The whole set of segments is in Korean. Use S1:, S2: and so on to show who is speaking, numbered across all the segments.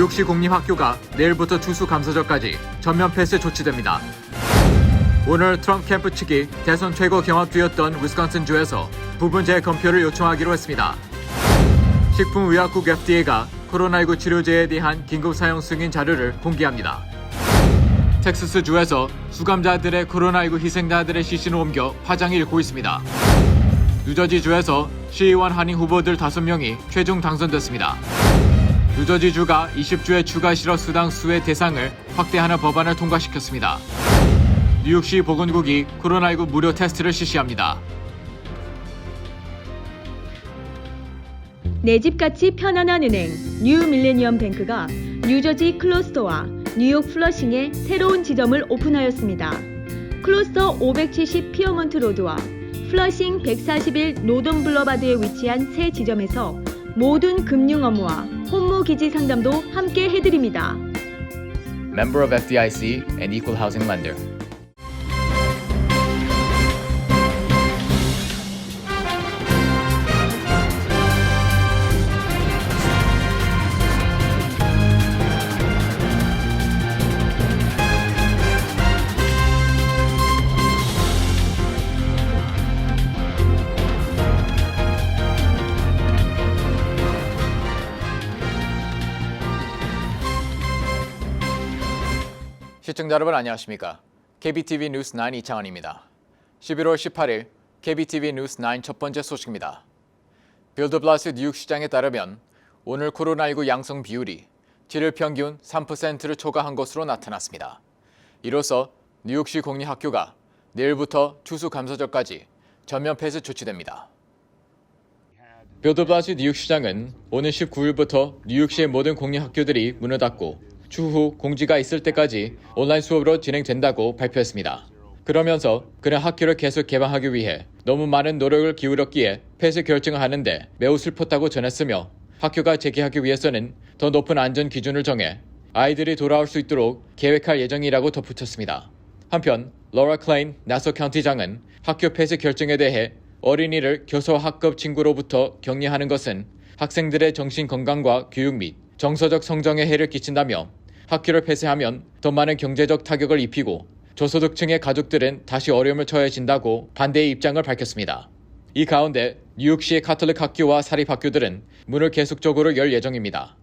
S1: 뉴욕시 공립학교가 내일부터 추수 감사절까지 전면 폐쇄 조치됩니다. 오늘 트럼프 캠프 측이 대선 최고 경합주였던 위스콘신주에서 부분 재검표를 요청하기로 했습니다. 식품의약국 FDA가 코로나19 치료제에 대한 긴급 사용 승인 자료를 공개합니다. 텍사스 주에서 수감자들의 코로나19 희생자들의 시신을 옮겨 화장이 일고 있습니다. 뉴저지 주에서 시의원 한인 후보들 5명이 최종 당선됐습니다. 뉴저지 주가 20주의 추가 실업 수당 수의 대상을 확대하는 법안을 통과시켰습니다. 뉴욕시 보건국이 코로나19 무료 테스트를 실시합니다.
S2: 내 집같이 편안한 은행 뉴 밀레니엄 뱅크가 뉴저지 클로스터와 뉴욕 플러싱에 새로운 지점을 오픈하였습니다. 클로스터 570 피어먼트 로드와 플러싱 141 노던 블러바드에 위치한 새 지점에서 모든 금융 업무와 혼무 기지 상담도 함께 해드립니다.
S3: member of FDIC and equal housing lender. 시청자 여러분 안녕하십니까? KBTV 뉴스 9 이창환입니다. 11월 18일 KBTV 뉴스 9 첫 번째 소식입니다. 빌드블라스 뉴욕 시장에 따르면 오늘 코로나19 양성 비율이 7일 평균 3%를 초과한 것으로 나타났습니다. 이로써 뉴욕시 공립학교가 내일부터 추수감사절까지 전면 폐쇄 조치됩니다. 빌드블라스 뉴욕 시장은 오늘 19일부터 뉴욕시의 모든 공립학교들이 문을 닫고 추후 공지가 있을 때까지 온라인 수업으로 진행된다고 발표했습니다. 그러면서 그는 학교를 계속 개방하기 위해 너무 많은 노력을 기울였기에 폐쇄 결정을 하는데 매우 슬펐다고 전했으며 학교가 재개하기 위해서는 더 높은 안전 기준을 정해 아이들이 돌아올 수 있도록 계획할 예정이라고 덧붙였습니다. 한편 로라 클레인 나서 카운티장은 학교 폐쇄 결정에 대해 어린이를 교서학급 친구로부터 격리하는 것은 학생들의 정신 건강과 교육 및 정서적 성장에 해를 끼친다며 학교를 폐쇄하면 더 많은 경제적 타격을 입히고 저소득층의 가족들은 다시 어려움을 처해진다고 반대의 입장을 밝혔습니다. 이 가운데 뉴욕시의 카톨릭 학교와 사립학교들은 문을 계속적으로 열 예정입니다.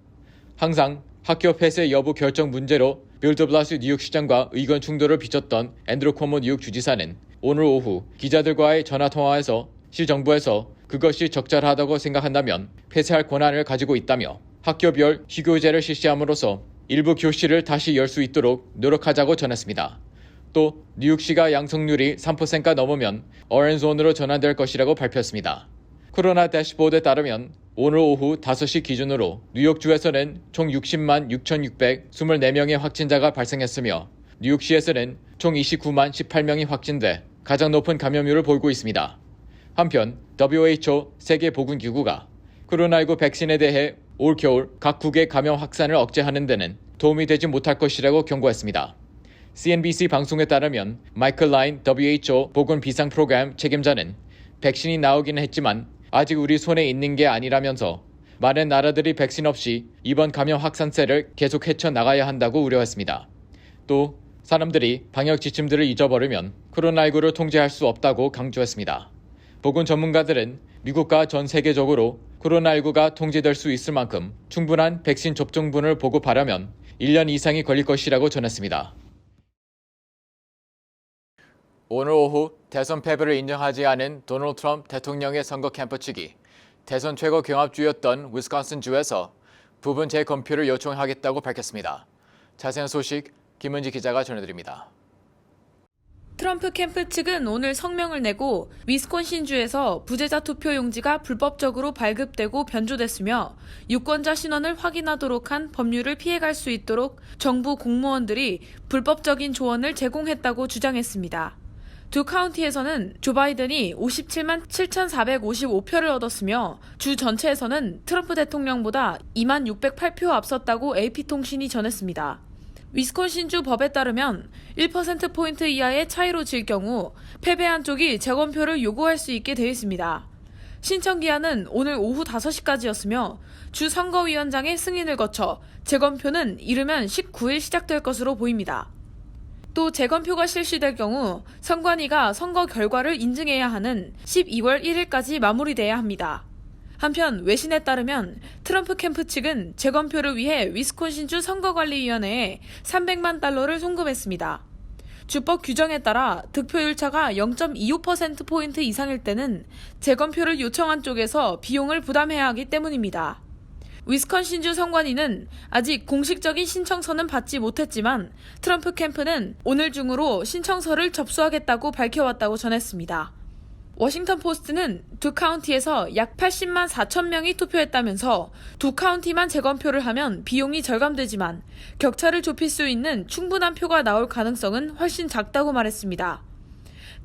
S3: 항상 학교 폐쇄 여부 결정 문제로 빌드블라스 뉴욕시장과 의견 충돌을 빚었던 앤드루 코모 뉴욕 주지사는 오늘 오후 기자들과의 전화 통화에서 시 정부에서 그것이 적절하다고 생각한다면 폐쇄할 권한을 가지고 있다며 학교별 휴교제를 실시함으로써 일부 교실을 다시 열 수 있도록 노력하자고 전했습니다. 또 뉴욕시가 양성률이 3%가 넘으면 어렌존으로 전환될 것이라고 발표했습니다. 코로나 대시보드에 따르면 오늘 오후 5시 기준으로 뉴욕주에서는 총 60만 6,624명의 확진자가 발생했으며 뉴욕시에서는 총 29만 18명이 확진돼 가장 높은 감염률을 보이고 있습니다. 한편 WHO 세계보건기구가 코로나19 백신에 대해 올 겨울 각국의 감염 확산을 억제하는 데는 도움이 되지 못할 것이라고 경고했습니다. CNBC 방송에 따르면 마이클 라인 WHO 보건 비상 프로그램 책임자는 백신이 나오기는 했지만 아직 우리 손에 있는 게 아니라면서 많은 나라들이 백신 없이 이번 감염 확산세를 계속 헤쳐나가야 한다고 우려했습니다. 또 사람들이 방역 지침들을 잊어버리면 코로나19를 통제할 수 없다고 강조했습니다. 보건 전문가들은 미국과 전 세계적으로 코로나19가 통제될 수 있을 만큼 충분한 백신 접종분을 보급하려면 1년 이상이 걸릴 것이라고 전했습니다. 오늘 오후 대선 패배를 인정하지 않은 도널드 트럼프 대통령의 선거 캠프 측이 대선 최고 경합주였던 위스콘신주에서 부분 재검표를 요청하겠다고 밝혔습니다. 자세한 소식 김은지 기자가 전해드립니다.
S4: 트럼프 캠프 측은 오늘 성명을 내고 위스콘신주에서 부재자 투표 용지가 불법적으로 발급되고 변조됐으며 유권자 신원을 확인하도록 한 법률을 피해갈 수 있도록 정부 공무원들이 불법적인 조언을 제공했다고 주장했습니다. 두 카운티에서는 조 바이든이 57만 7,455표를 얻었으며 주 전체에서는 트럼프 대통령보다 2만 608표 앞섰다고 AP통신이 전했습니다. 위스콘신주 법에 따르면 1%포인트 이하의 차이로 질 경우 패배한 쪽이 재검표를 요구할 수 있게 되어 있습니다. 신청 기한은 오늘 오후 5시까지였으며 주 선거위원장의 승인을 거쳐 재검표는 이르면 19일 시작될 것으로 보입니다. 또 재검표가 실시될 경우 선관위가 선거 결과를 인증해야 하는 12월 1일까지 마무리돼야 합니다. 한편 외신에 따르면 트럼프 캠프 측은 재검표를 위해 위스콘신주 선거관리위원회에 300만 달러를 송금했습니다. 주법 규정에 따라 득표율차가 0.25%포인트 이상일 때는 재검표를 요청한 쪽에서 비용을 부담해야 하기 때문입니다. 위스콘신주 선관위는 아직 공식적인 신청서는 받지 못했지만 트럼프 캠프는 오늘 중으로 신청서를 접수하겠다고 밝혀왔다고 전했습니다. 워싱턴 포스트는 두 카운티에서 약 80만 4천 명이 투표했다면서 두 카운티만 재검표를 하면 비용이 절감되지만 격차를 좁힐 수 있는 충분한 표가 나올 가능성은 훨씬 작다고 말했습니다.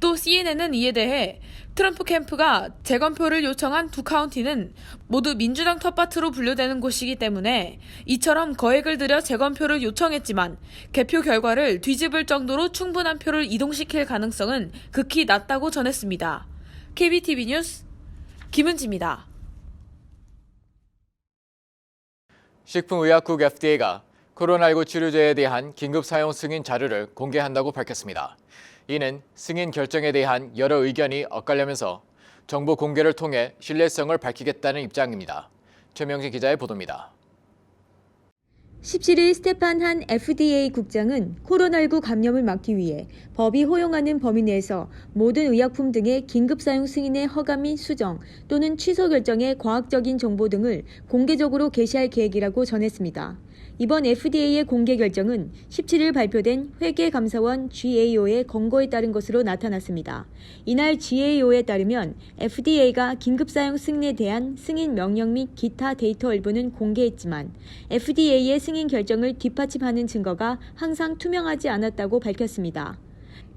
S4: 또 CNN은 이에 대해 트럼프 캠프가 재검표를 요청한 두 카운티는 모두 민주당 텃밭으로 분류되는 곳이기 때문에 이처럼 거액을 들여 재검표를 요청했지만 개표 결과를 뒤집을 정도로 충분한 표를 이동시킬 가능성은 극히 낮다고 전했습니다. KBTV 뉴스 김은지입니다.
S3: 식품의약국 FDA가 코로나19 치료제에 대한 긴급 사용 승인 자료를 공개한다고 밝혔습니다. 이는 승인 결정에 대한 여러 의견이 엇갈리면서 정보 공개를 통해 신뢰성을 밝히겠다는 입장입니다. 최명진 기자의 보도입니다.
S2: 17일 스테판 한 FDA 국장은 코로나19 감염을 막기 위해 법이 허용하는 범위 내에서 모든 의약품 등의 긴급 사용 승인의 허가 및 수정 또는 취소 결정의 과학적인 정보 등을 공개적으로 게시할 계획이라고 전했습니다. 이번 FDA의 공개 결정은 17일 발표된 회계감사원 GAO의 권고에 따른 것으로 나타났습니다. 이날 GAO에 따르면 FDA가 긴급사용 승인에 대한 승인 명령 및 기타 데이터 일부는 공개했지만 FDA의 승인 결정을 뒷받침하는 증거가 항상 투명하지 않았다고 밝혔습니다.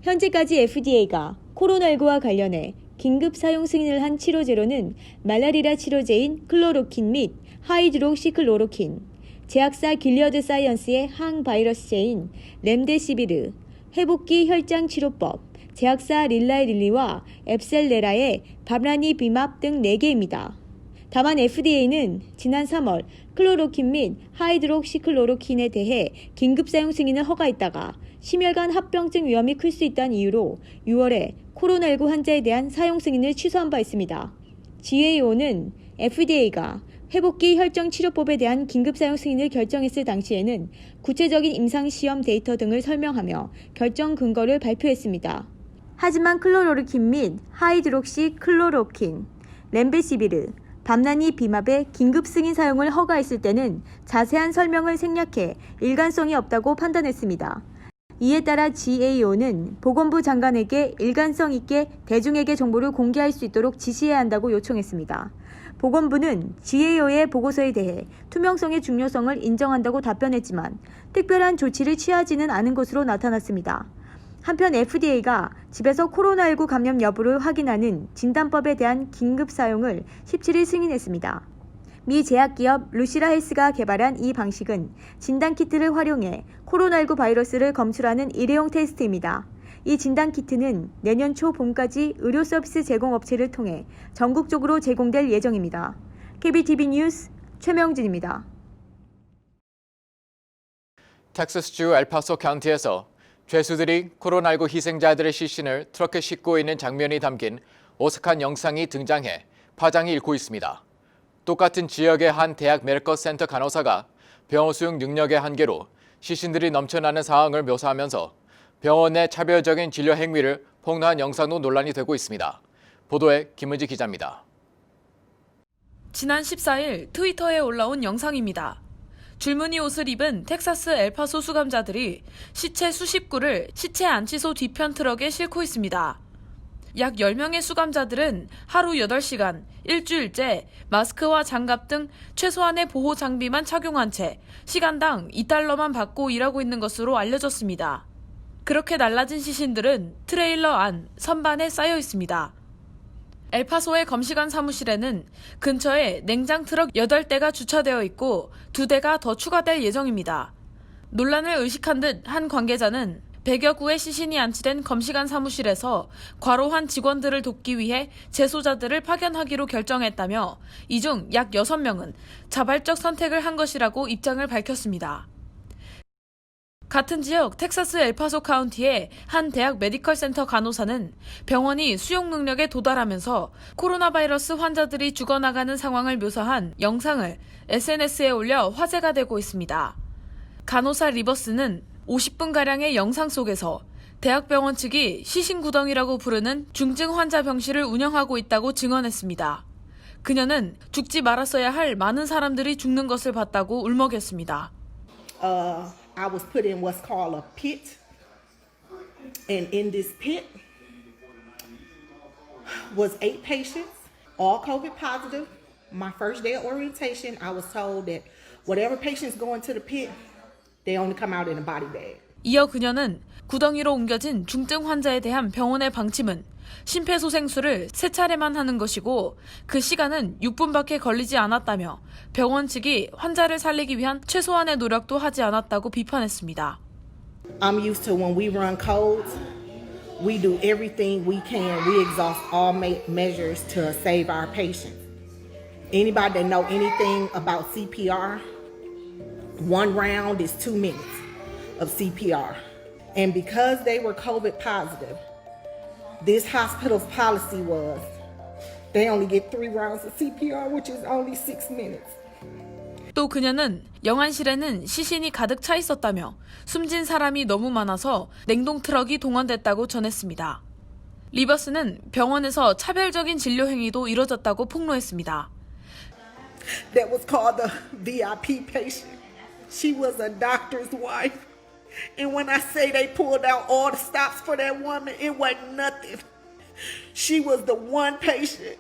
S2: 현재까지 FDA가 코로나19와 관련해 긴급 사용 승인을 한 치료제로는 말라리라 치료제인 클로로킨 및 하이드록시클로로킨, 제약사 길리어드 사이언스의 항바이러스제인 렘데시비르, 회복기 혈장 치료법, 제약사 릴라이 릴리와 앱셀레라의 바브라니 비맙 등 4개입니다. 다만 FDA는 지난 3월 클로로킨 및 하이드록시클로로킨에 대해 긴급 사용 승인을 허가했다가 심혈관 합병증 위험이 클 수 있다는 이유로 6월에 코로나19 환자에 대한 사용 승인을 취소한 바 있습니다. GAO는 FDA가 회복기 혈정 치료법에 대한 긴급 사용 승인을 결정했을 당시에는 구체적인 임상 시험 데이터 등을 설명하며 결정 근거를 발표했습니다. 하지만 클로로르킨 및 하이드록시 클로로킨, 렘베시비르, 밤나니 비맙의 긴급 승인 사용을 허가했을 때는 자세한 설명을 생략해 일관성이 없다고 판단했습니다. 이에 따라 GAO는 보건부 장관에게 일관성 있게 대중에게 정보를 공개할 수 있도록 지시해야 한다고 요청했습니다. 보건부는 GAO의 보고서에 대해 투명성의 중요성을 인정한다고 답변했지만 특별한 조치를 취하지는 않은 것으로 나타났습니다. 한편 FDA가 집에서 코로나19 감염 여부를 확인하는 진단법에 대한 긴급 사용을 17일 승인했습니다. 미 제약기업 루시라 헬스가 개발한 이 방식은 진단키트를 활용해 코로나19 바이러스를 검출하는 일회용 테스트입니다. 이 진단 키트는 내년 초 봄까지 의료 서비스 제공 업체를 통해 전국적으로 제공될 예정입니다. KBTV 뉴스 최명진입니다.
S3: 텍사스주 엘파소 카운티에서 죄수들이 코로나19 희생자들의 시신을 트럭에 싣고 있는 장면이 담긴 오싹한 영상이 등장해 파장이 일고 있습니다. 똑같은 지역의 한 대학 메디컬 센터 간호사가 병원 수용 능력의 한계로 시신들이 넘쳐나는 상황을 묘사하면서 병원 내 차별적인 진료 행위를 폭로한 영상도 논란이 되고 있습니다. 보도에 김은지 기자입니다.
S4: 지난 14일 트위터에 올라온 영상입니다. 줄무늬 옷을 입은 텍사스 엘파소 수감자들이 시체 수십 구를 시체 안치소 뒤편 트럭에 싣고 있습니다. 약 10명의 수감자들은 하루 8시간, 일주일째 마스크와 장갑 등 최소한의 보호 장비만 착용한 채 시간당 2달러만 받고 일하고 있는 것으로 알려졌습니다. 그렇게 날라진 시신들은 트레일러 안, 선반에 쌓여 있습니다. 엘파소의 검시관 사무실에는 근처에 냉장 트럭 8대가 주차되어 있고 2대가 더 추가될 예정입니다. 논란을 의식한 듯 한 관계자는 100여 구의 시신이 안치된 검시관 사무실에서 과로한 직원들을 돕기 위해 재소자들을 파견하기로 결정했다며 이 중 약 6명은 자발적 선택을 한 것이라고 입장을 밝혔습니다. 같은 지역 텍사스 엘파소 카운티의 한 대학 메디컬 센터 간호사는 병원이 수용 능력에 도달하면서 코로나 바이러스 환자들이 죽어나가는 상황을 묘사한 영상을 SNS에 올려 화제가 되고 있습니다. 간호사 리버스는 50분가량의 영상 속에서 대학병원 측이 시신구덩이라고 부르는 중증 환자 병실을 운영하고 있다고 증언했습니다. 그녀는 죽지 말았어야 할 많은 사람들이 죽는 것을 봤다고 울먹였습니다.
S5: uh, I was put in what's called a pit. And in this pit was eight patients, all COVID positive. My first day of orientation, I was told that whatever patients go into the pit, they only come out in a body bag.
S4: 이어 그녀는 구덩이로 옮겨진 중증 환자에 대한 병원의 방침은 심폐소생술을 세 차례만 하는 것이고 그 시간은 6분밖에 걸리지 않았다며 병원 측이 환자를 살리기 위한 최소한의 노력도 하지 않았다고 비판했습니다.
S5: I'm used to when we run codes, we do everything we can. We exhaust all measures to save our patients. Anybody that know anything about CPR, one round is two minutes of CPR. And because they were COVID positive, this hospital's policy was they only get three rounds of CPR, which is only six minutes.
S4: 또 그녀는 영안실에는 시신이 가득 차 있었다며 숨진 사람이 너무 많아서 냉동 트럭이 동원됐다고 전했습니다. 리버스는 병원에서 차별적인 진료 행위도 이뤄졌다고 폭로했습니다.
S5: that was called the VIP patient. She was a doctor's wife. And when I say they pulled out all the stops for that woman, it wasn't nothing. She was the one patient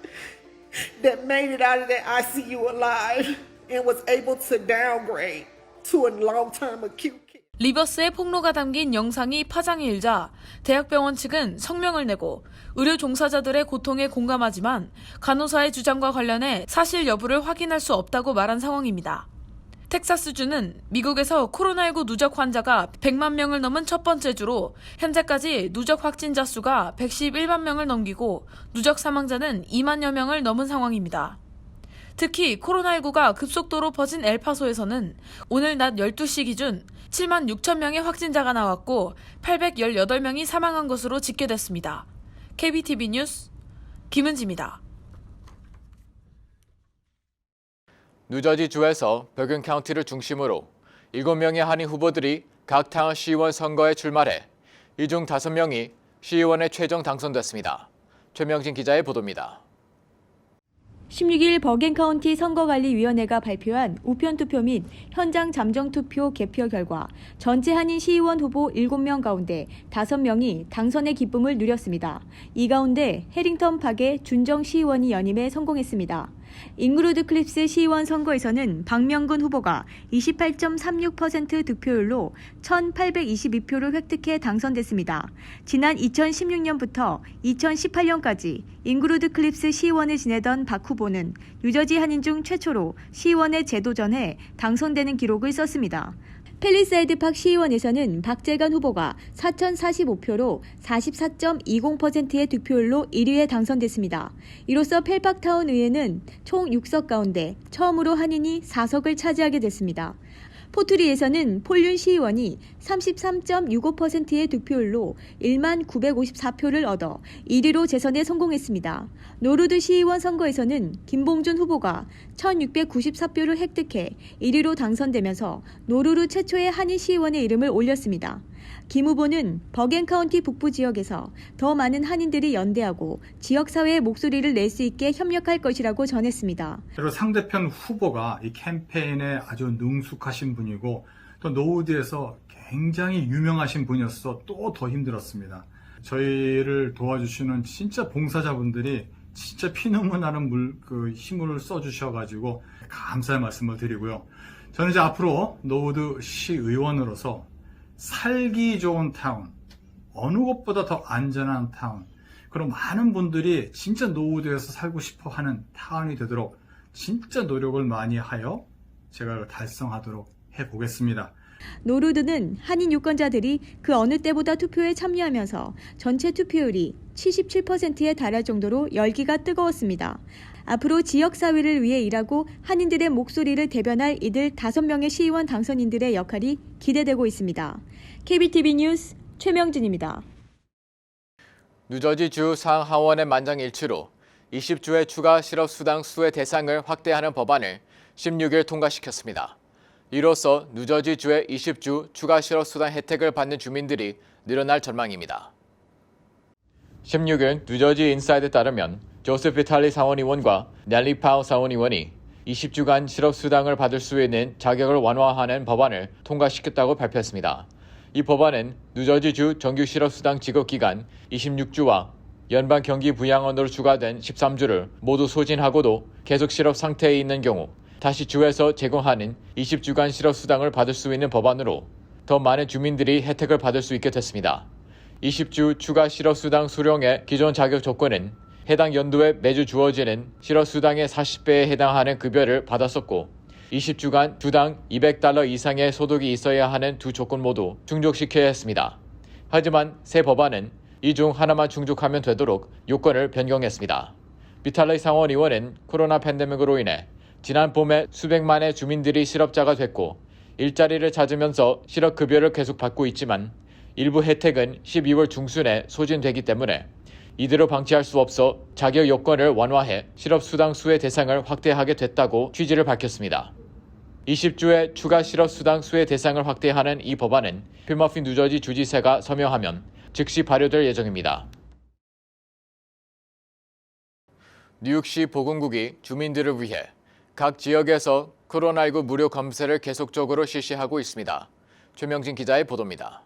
S5: that made it out of that ICU alive and was able to downgrade to a long term acute.
S4: 리버스의 폭로가 담긴 영상이 파장이 일자 대학병원 측은 성명을 내고 의료 종사자들의 고통에 공감하지만 간호사의 주장과 관련해 사실 여부를 확인할 수 없다고 말한 상황입니다. 텍사스주는 미국에서 코로나19 누적 환자가 100만 명을 넘은 첫 번째 주로 현재까지 누적 확진자 수가 111만 명을 넘기고 누적 사망자는 2만여 명을 넘은 상황입니다. 특히 코로나19가 급속도로 퍼진 엘파소에서는 오늘 낮 12시 기준 7만 6천 명의 확진자가 나왔고 818명이 사망한 것으로 집계됐습니다. KBTV 뉴스 김은지입니다.
S3: 뉴저지 주에서 버건 카운티를 중심으로 7명의 한인 후보들이 각 타운 시의원 선거에 출마해 이 중 5명이 시의원에 최종 당선됐습니다. 최명진 기자의 보도입니다.
S2: 16일 버겐카운티 선거관리위원회가 발표한 우편투표 및 현장 잠정투표 개표 결과 전체 한인 시의원 후보 7명 가운데 5명이 당선의 기쁨을 누렸습니다. 이 가운데 해링턴 파의 준정 시의원이 연임에 성공했습니다. 잉그루드 클립스 시의원 선거에서는 박명근 후보가 28.36% 득표율로 1,822표를 획득해 당선됐습니다. 지난 2016년부터 2018년까지 잉그루드 클립스 시의원을 지내던 박 후보는 뉴저지 한인 중 최초로 시의원에 재도전해 당선되는 기록을 썼습니다. 펠리사이드 팍 시의원에서는 박재관 후보가 4,045표로 44.20%의 득표율로 1위에 당선됐습니다. 이로써 펠팍타운 의회는 총 6석 가운데 처음으로 한인이 4석을 차지하게 됐습니다. 포트리에서는 폴륜 시의원이 33.65%의 득표율로 1만 954표를 얻어 1위로 재선에 성공했습니다. 노르드 시의원 선거에서는 김봉준 후보가 1694표를 획득해 1위로 당선되면서 노르르 최초의 한인 시의원의 이름을 올렸습니다. 김 후보는 버겐카운티 북부 지역에서 더 많은 한인들이 연대하고 지역사회의 목소리를 낼 수 있게 협력할 것이라고 전했습니다.
S6: 그리고 상대편 후보가 이 캠페인에 아주 능숙하신 분이고 또 노우드에서 굉장히 유명하신 분이어서 또 더 힘들었습니다. 저희를 도와주시는 진짜 봉사자분들이 진짜 피눈물 나는 물, 그 힘을 써주셔가지고 감사의 말씀을 드리고요. 저는 이제 앞으로 노우드 시의원으로서 살기 좋은 타운, 어느 곳보다 더 안전한 타운, 그리고 많은 분들이 진짜 노후도에서 살고 싶어 하는 타운이 되도록 진짜 노력을 많이 하여 제가 달성하도록 해 보겠습니다.
S2: 노르드는 한인 유권자들이 그 어느 때보다 투표에 참여하면서 전체 투표율이 77%에 달할 정도로 열기가 뜨거웠습니다. 앞으로 지역사회를 위해 일하고 한인들의 목소리를 대변할 이들 5명의 시의원 당선인들의 역할이 기대되고 있습니다. KBTV 뉴스 최명진입니다.
S3: 뉴저지주 상하원의 만장일치로 20주의 추가 실업수당 수혜 대상을 확대하는 법안을 16일 통과시켰습니다. 이로써 뉴저지주의 20주 추가 실업수당 혜택을 받는 주민들이 늘어날 전망입니다. 16일 뉴저지 인사이드에 따르면 조세프 비탈리 상원의원과 넬리 파우 상원의원이 20주간 실업수당을 받을 수 있는 자격을 완화하는 법안을 통과시켰다고 발표했습니다. 이 법안은 뉴저지주 정규 실업수당 지급 기간 26주와 연방 경기 부양원으로 추가된 13주를 모두 소진하고도 계속 실업 상태에 있는 경우 다시 주에서 제공하는 20주간 실업수당을 받을 수 있는 법안으로 더 많은 주민들이 혜택을 받을 수 있게 됐습니다. 20주 추가 실업수당 수령의 기존 자격 조건은 해당 연도에 매주 주어지는 실업수당의 40배에 해당하는 급여를 받았었고 20주간 주당 200달러 이상의 소득이 있어야 하는 두 조건 모두 충족시켜야 했습니다. 하지만 새 법안은 이 중 하나만 충족하면 되도록 요건을 변경했습니다. 비탈레이 상원 의원은 코로나 팬데믹으로 인해 지난 봄에 수백만의 주민들이 실업자가 됐고 일자리를 찾으면서 실업급여를 계속 받고 있지만 일부 혜택은 12월 중순에 소진되기 때문에 이대로 방치할 수 없어 자격 요건을 완화해 실업수당 수혜 대상을 확대하게 됐다고 취지를 밝혔습니다. 20주의 추가 실업수당 수혜 대상을 확대하는 이 법안은 필머핀 뉴저지 주지사가 서명하면 즉시 발효될 예정입니다. 뉴욕시 보건국이 주민들을 위해 각 지역에서 코로나19 무료 검사를 계속적으로 실시하고 있습니다. 최명진 기자의 보도입니다.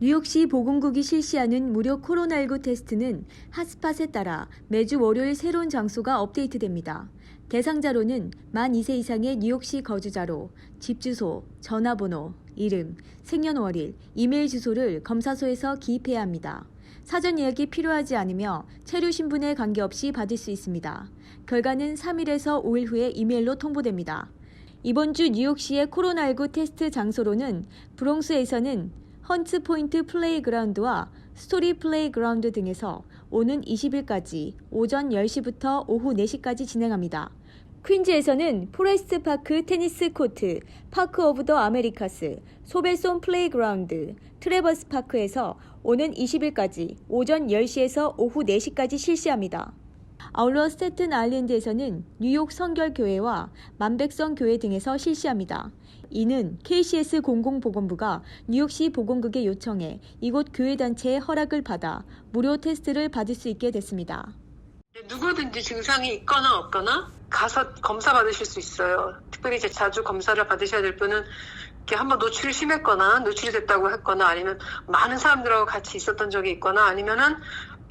S2: 뉴욕시 보건국이 실시하는 무료 코로나19 테스트는 핫스팟에 따라 매주 월요일 새로운 장소가 업데이트됩니다. 대상자로는 만 2세 이상의 뉴욕시 거주자로 집 주소, 전화번호, 이름, 생년월일, 이메일 주소를 검사소에서 기입해야 합니다. 사전 예약이 필요하지 않으며 체류 신분에 관계없이 받을 수 있습니다. 결과는 3일에서 5일 후에 이메일로 통보됩니다. 이번 주 뉴욕시의 코로나19 테스트 장소로는 브롱스에서는 헌츠 포인트 플레이그라운드와 스토리 플레이그라운드 등에서 오는 20일까지 오전 10시부터 오후 4시까지 진행합니다. 퀸즈에서는 포레스트 파크 테니스 코트, 파크 오브 더 아메리카스, 소벨손 플레이그라운드, 트레버스 파크에서 오는 20일까지 오전 10시에서 오후 4시까지 실시합니다. 아울러 스태튼 아일랜드에서는 뉴욕 성결교회와 만백성 교회 등에서 실시합니다. 이는 KCS 공공보건부가 뉴욕시 보건국에 요청해 이곳 교회단체의 허락을 받아 무료 테스트를 받을 수 있게 됐습니다.
S7: 누구든지 증상이 있거나 없거나 가서 검사 받으실 수 있어요. 특별히 이제 자주 검사를 받으셔야 될 분은 이렇게 한번 노출이 심했거나 노출이 됐다고 했거나 아니면 많은 사람들하고 같이 있었던 적이 있거나 아니면은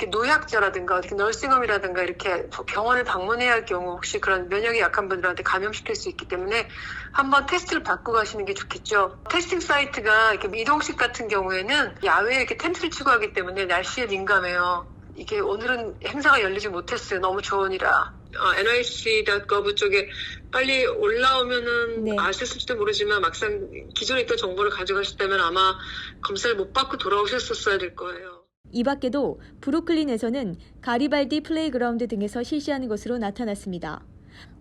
S7: 노약자라든가 이렇게 널싱홈이라든가 이렇게 병원을 방문해야 할 경우 혹시 그런 면역이 약한 분들한테 감염시킬 수 있기 때문에 한번 테스트를 받고 가시는 게 좋겠죠. 테스팅 사이트가 이렇게 이동식 같은 경우에는 야외에 이렇게 텐트를 치고 하기 때문에 날씨에 민감해요. 이게 오늘은 행사가 열리지 못했어요. 너무 좋으니라. 어, nic.gov 쪽에 빨리 올라오면은
S2: 네.
S7: 아셨을지도 모르지만 막상 기존에 있던 정보를 가져가셨다면 아마 검사를 못 받고 돌아오셨었어야 될 거예요.
S2: 이 밖에도 브루클린에서는 가리발디 플레이그라운드 등에서 실시하는 것으로 나타났습니다.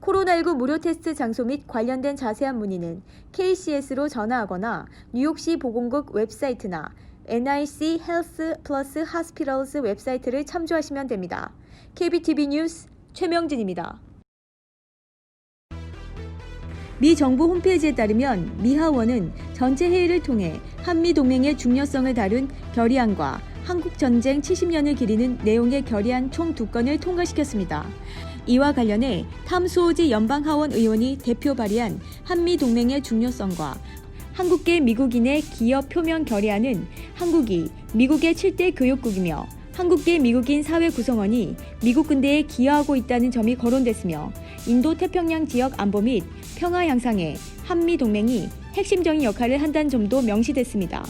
S2: 코로나19 무료 테스트 장소 및 관련된 자세한 문의는 KCS로 전화하거나 뉴욕시 보건국 웹사이트나 NIC 헬스 플러스 하스피럴스 웹사이트를 참조하시면 됩니다. KBTV 뉴스 최명진입니다. 미 정부 홈페이지에 따르면 미 하원은 전체 회의를 통해 한미 동맹의 중요성을 다룬 결의안과 한국 전쟁 70년을 기리는 내용의 결의안 총 두 건을 통과시켰습니다. 이와 관련해 탐수오지 연방 하원 의원이 대표 발의한 한미 동맹의 중요성과 한국계 미국인의 기업 표명 결의안은 한국이 미국의 7대 교역국이며 한국계 미국인 사회 구성원이 미국 군대에 기여하고 있다는 점이 거론됐으며 인도 태평양 지역 안보 및 평화 향상에 한미 동맹이 핵심적인 역할을 한다는 점도 명시됐습니다.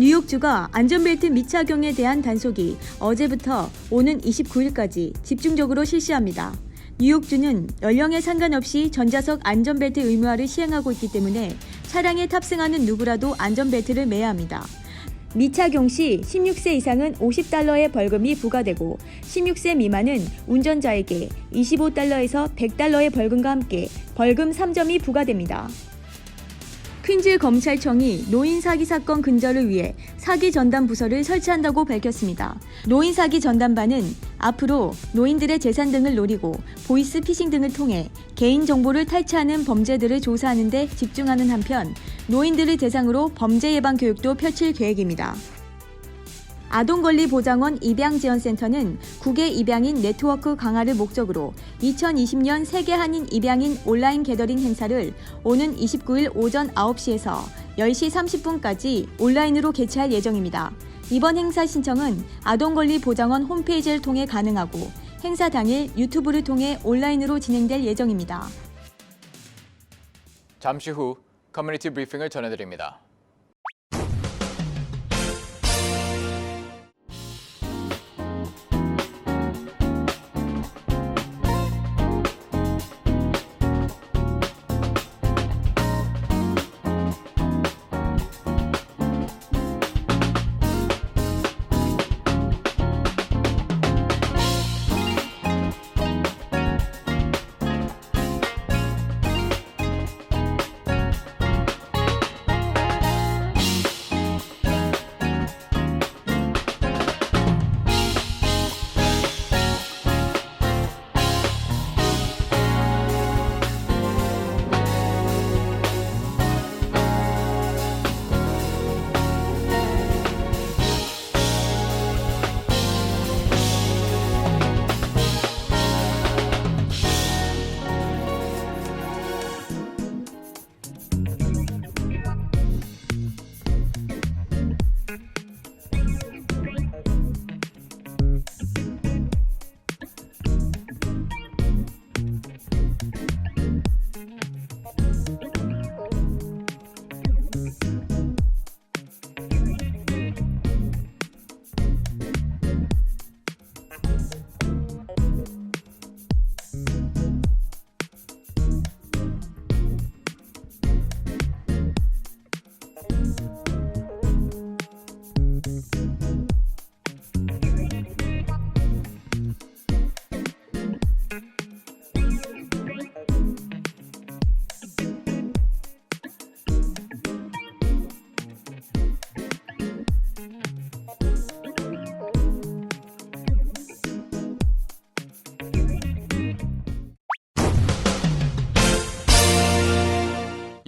S2: 뉴욕주가 안전벨트 미착용에 대한 단속이 어제부터 오는 29일까지 집중적으로 실시합니다. 뉴욕주는 연령에 상관없이 전자석 안전벨트 의무화를 시행하고 있기 때문에 차량에 탑승하는 누구라도 안전벨트를 매야 합니다. 미착용 시 16세 이상은 50달러의 벌금이 부과되고 16세 미만은 운전자에게 25달러에서 100달러의 벌금과 함께 벌금 3점이 부과됩니다. 퀸즈 검찰청이 노인 사기 사건 근절을 위해 사기 전담 부서를 설치한다고 밝혔습니다. 노인 사기 전담반은 앞으로 노인들의 재산 등을 노리고 보이스 피싱 등을 통해 개인 정보를 탈취하는 범죄들을 조사하는 데 집중하는 한편 노인들을 대상으로 범죄 예방 교육도 펼칠 계획입니다. 아동권리보장원 입양지원센터는 국외 입양인 네트워크 강화를 목적으로 2020년 세계 한인 입양인 온라인 게더링 행사를 오는 29일 오전 9시에서 10시 30분까지 온라인으로 개최할 예정입니다. 이번 행사 신청은 아동권리보장원 홈페이지를 통해 가능하고 행사 당일 유튜브를 통해 온라인으로 진행될 예정입니다.
S3: 잠시 후 커뮤니티 브리핑을 전해드립니다.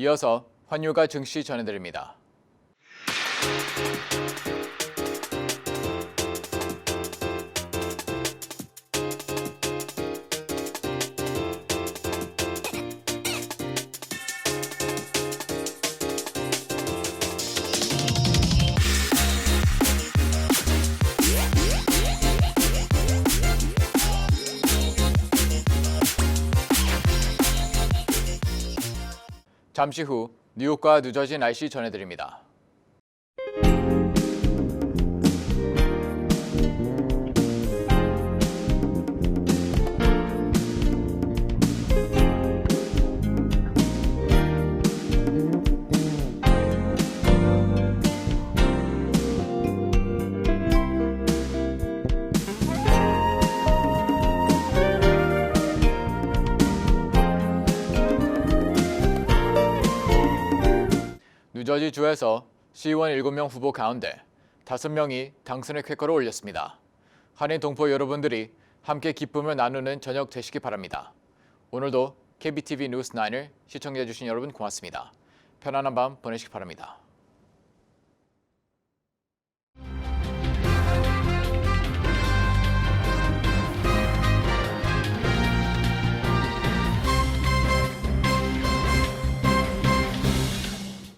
S3: 이어서 환율과 증시 전해드립니다. 잠시 후 뉴욕과 뉴저지 날씨 전해드립니다. 뉴저지 주에서 시의원 7명 후보 가운데 5명이 당선의 쾌거를 올렸습니다. 한인 동포 여러분들이 함께 기쁨을 나누는 저녁 되시기 바랍니다. 오늘도 KBTV 뉴스 9을 시청해 주신 여러분 고맙습니다. 편안한 밤 보내시기 바랍니다.